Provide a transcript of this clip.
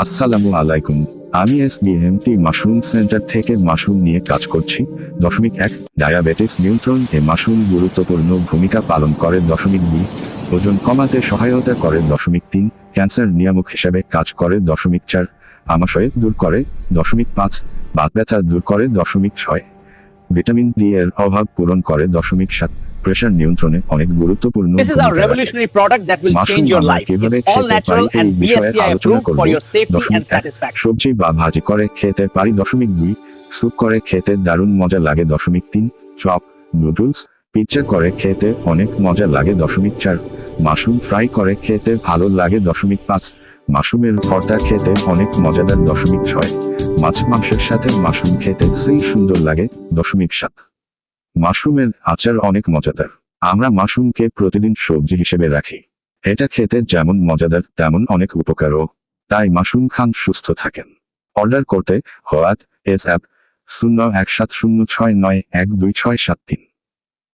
আসসালামু আলাইকুম। আমি এস বিএমটি মাশরুম সেন্টার থেকে মাশরুম নিয়ে কাজ করছি। দশমিক এক, ডায়াবেটিস নিয়ন্ত্রণ এ মাশরুম গুরুত্বপূর্ণ ভূমিকা পালন করে। দশমিক দুই, ওজন কমাতে সহায়তা করে। দশমিক তিন, ক্যান্সার নিয়ামক হিসেবে কাজ করে। দশমিক চার, আমাশয় দূর করে। দশমিক পাঁচ, বাত ব্যথা দূর করে। দশমিক ছয়, ভিটামিন ডি এর অভাব পূরণ করে। দশমিক সাত প্রেশার নিয়ন্ত্রণে অনেক গুরুত্বপূর্ণ This is our revolutionary product that will change your life. It's all natural and BSTI approved for your safety and satisfaction. সবজি বা ভাজি করে খেতে পারি দশমিক দুই স্যুপ করে খেতে দারুণ মজা লাগে দশমিক তিন চপ নুডলস পিৎজা করে খেতে অনেক মজা লাগে দশমিক চার মাশরুম ফ্রাই করে খেতে ভালো লাগে দশমিক পাঁচ মাশরুমের ভর্তা খেতে অনেক মজাদার দশমিক ছয় মাছ মাংসের সাথে মাশরুম খেতে সেই সুন্দর লাগে দশমিক সাত মাশরুমের আচার অনেক মজাদার। আমরা মাশরুমকে প্রতিদিন সবজি হিসেবে রাখি। এটা খেতে যেমন মজাদার, তেমন অনেক উপকারও। তাই মাশরুম খান সুস্থ থাকেন। অর্ডার করতে হোয়াট এস অ্যাপ শূন্য এক সাত শূন্য ছয় নয় এক দুই ছয় সাত তিন।